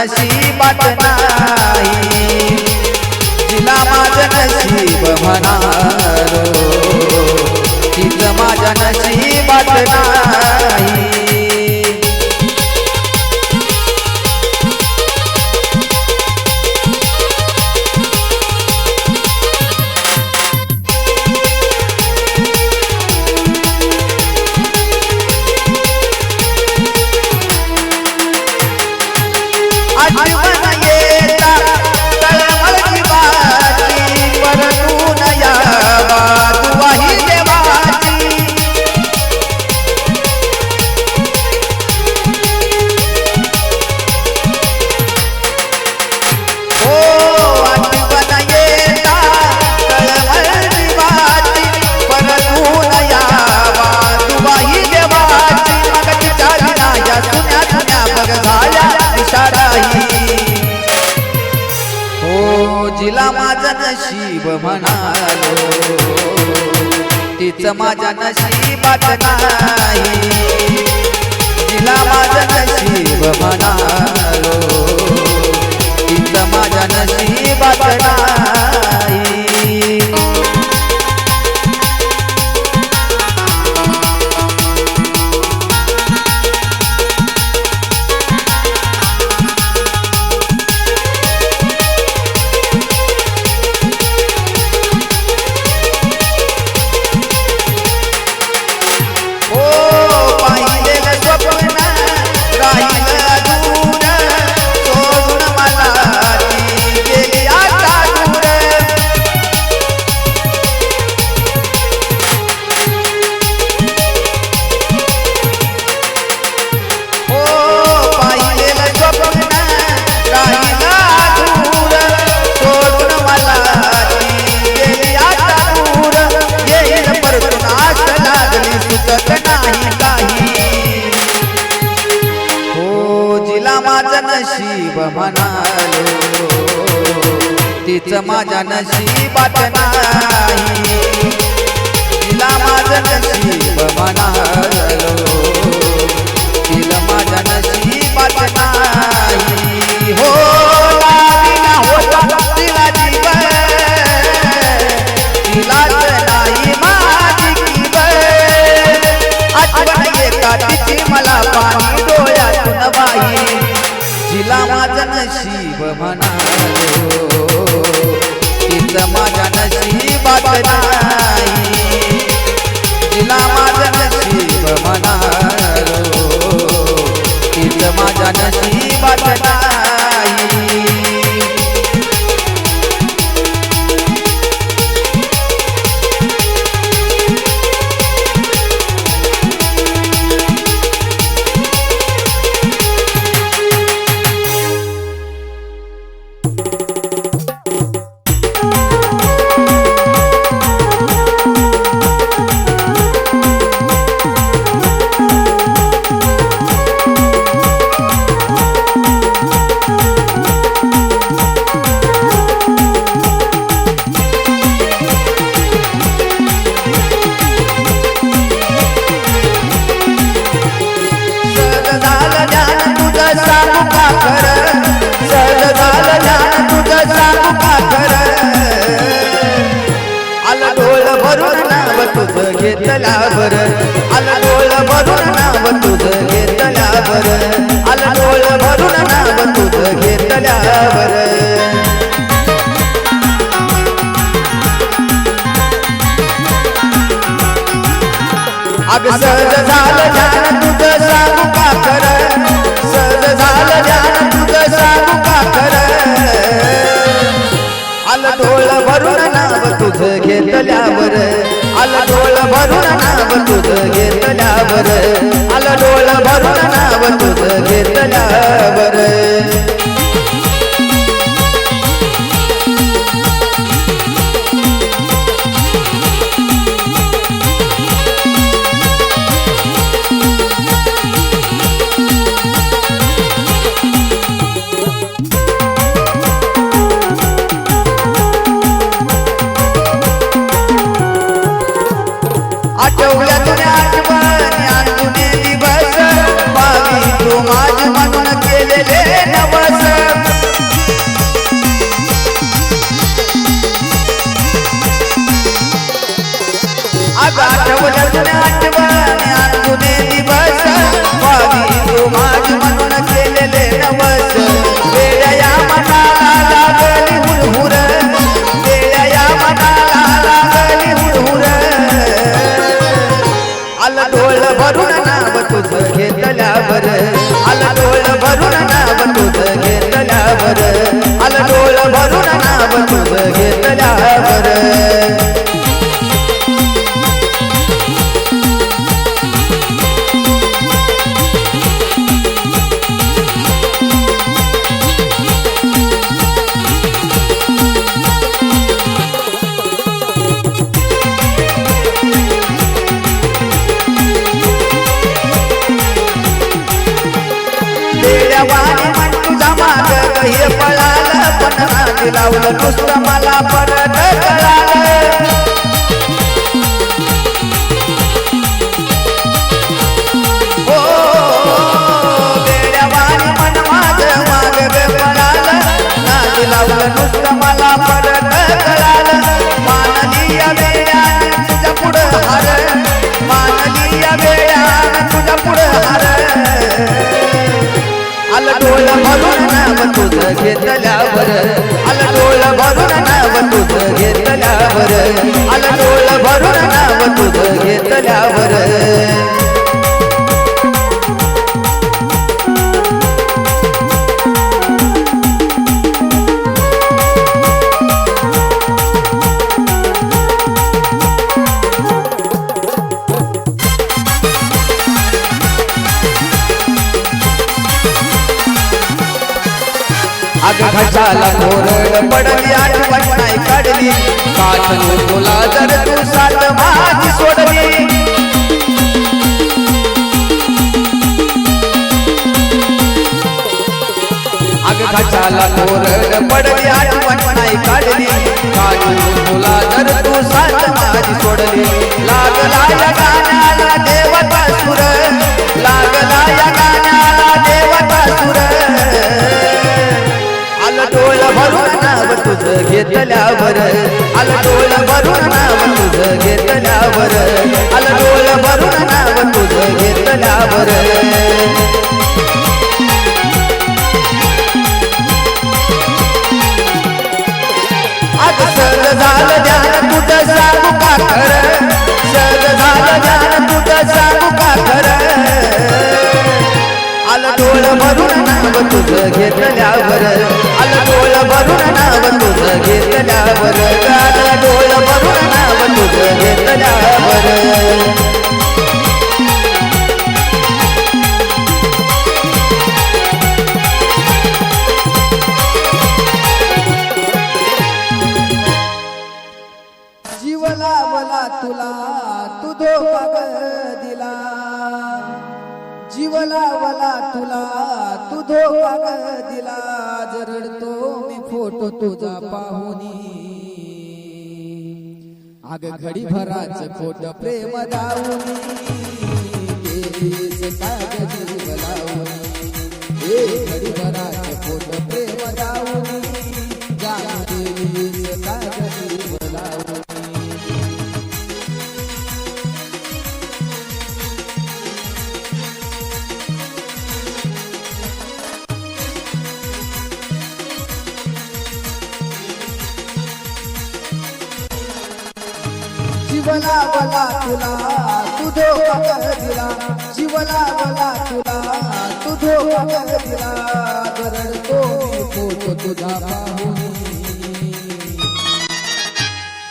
नशीबात माझ्या नशीबात नाही. तिला माझ्या नशीब म्हणा तीच माझ्या नशिबात नाही. तिला माझं नशीब म्हणा घेतला बर आला डोळ भरून नाव तुझं घेतला बर आला डोळ भरून नाव तुझं घेतला बर अग सहज झालं जाण तुझं सांगू का कर सहज झालं जाण तुझं सांगू का कर आलं भरून नाव तुझं घेतल्या भरून नाव तुझ घेतल्यावर आलं डोळ भरून नाव तुझ घेतल्यावर आल डोळ भरून नाव तुझं घेतल्यावर. आल डोळ भरून नाव तुझं घेतल्यावर. आल डोळ भरून नाव तुझं घेतल्यावर. देवाने मन तुझा माग हे पळालं पण नादी लावलं नुसतं मला परत कळालं लावलं नुसतं भरून नाव तुझं घेतल्यावर घशाला कोरड पडली आठवण नाही काढली. काढून तुला जर तू सात माझी सोडली. अग घशाला कोरड पडली आठवण नाही काढली. काढून तुला जर तू सात माझी सोडली. लागला या गाण्याला तुझं घेतल्यावर आलं डोळ भरून नाव तुझं घेतल्यावर आलं डोळ भरून नाव तुझं तुला तू धोका दिला जरडतो मी फोटो तुझा पाहुनी आग घडी भराच खोट प्रेम दाऊनी गेलीस काग जीव लावणी हे घडी भराच तुला तू धोका दिला. जीवला बला तुला तू धोका दिला. रडतो मी फोटो तुझा पाहुनी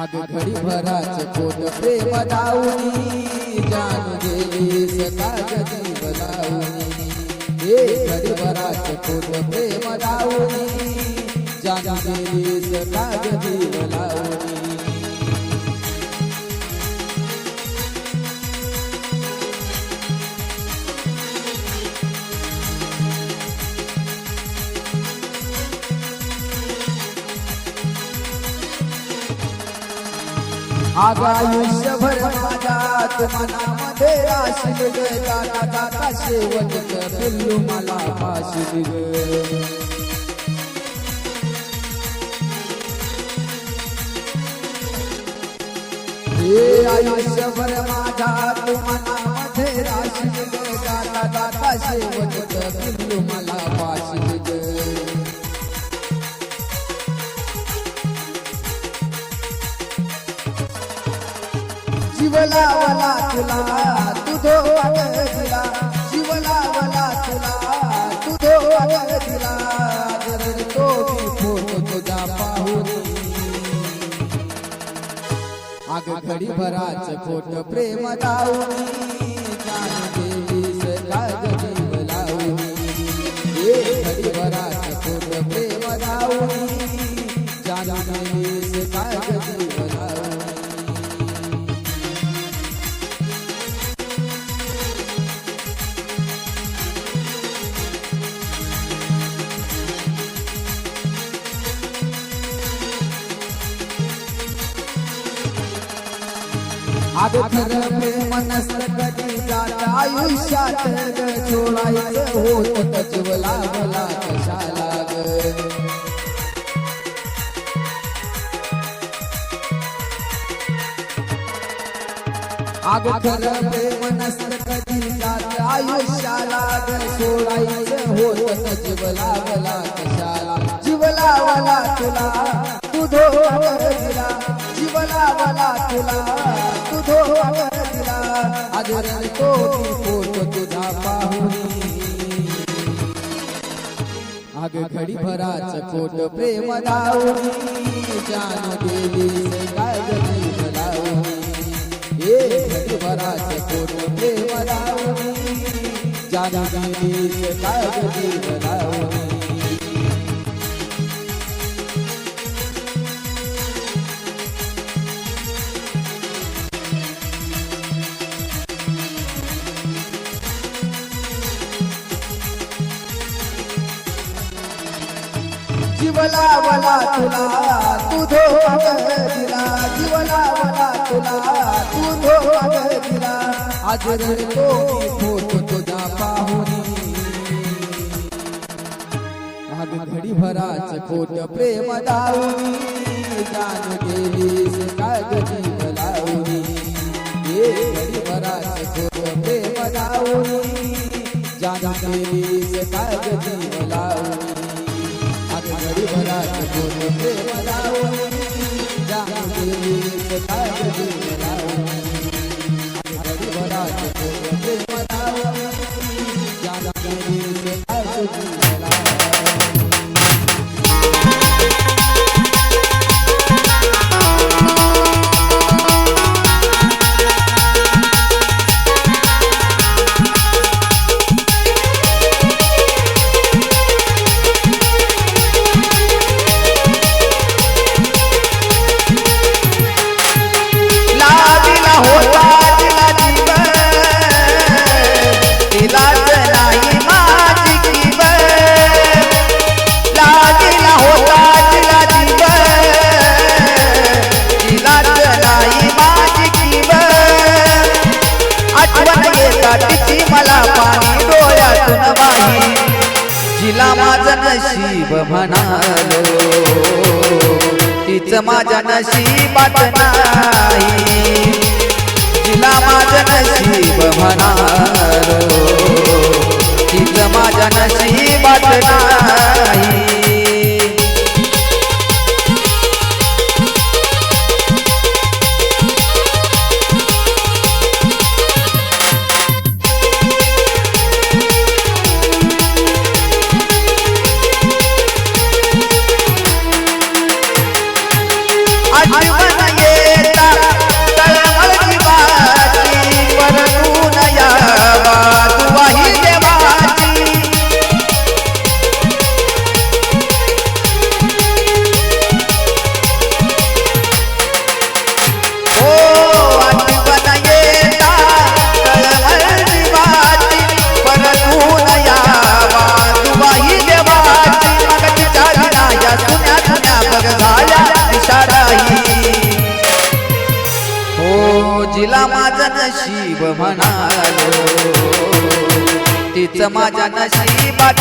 अग घडी भराच पोट प्रेम दाऊनी जान गेलीस काग जीव लावणी हे घडी भराच पोट प्रेम दाऊनी जान गेलीस काग जीव लावणी आग आयुष्यभर माझ्या मनामध्ये राशी जाता जाता शेवट पिल्लू मला फाशी ग. हे आयुष्यभर माझ्या मनामध्ये राशी ग जाता जाता शेवट पिल्लू मला फाशी लावला तुला तुझो आग दिला. जीव लावला तुला तुझो आग दिला. जर तो फोटो तुझा पाहून आग घडी भराच फोट प्रेम लावून देवी जीव लावून हे घडी अग खरं प्रेम नसत कधी जात आयुष्यात सोडायचं होत जीवला मला कशाला? ग खरं प्रेम नसत कधी जात आयुष्याला सोडायचं होत जीवला मला कशाला जीवला मला तुला तू धोकर दिला तुला. तो दिला आज रडतो पोट तुझा पाहुनी आग घडी भराच कोट प्रेम दाऊनी जान गेली काय जीव ए घडी भराच कोट प्रेम दाऊनी जान जीवला वला तुला तू धोकर दिला. जीवला वला तुला तू धोकर दिला. आज रडतो फोटो तुझा पाहुनी आग घडी भराच कोट प्रेम दाऊनी. जान गेलीस काग जीव ये घडी भराच कोट प्रेम दाऊनी. जान गेलीस काग जीव लावणी आग घडी भराच पोट प्रेम दाऊनी जान गेलीस काग जीव लावणी आग घडी तीच माझ्या नशीबात नाही. तिला माझ्या नशीब म्हणालो. तीच माझ्या नशीबात नाही. माझ्या नशीबात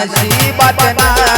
तिचं माझ्या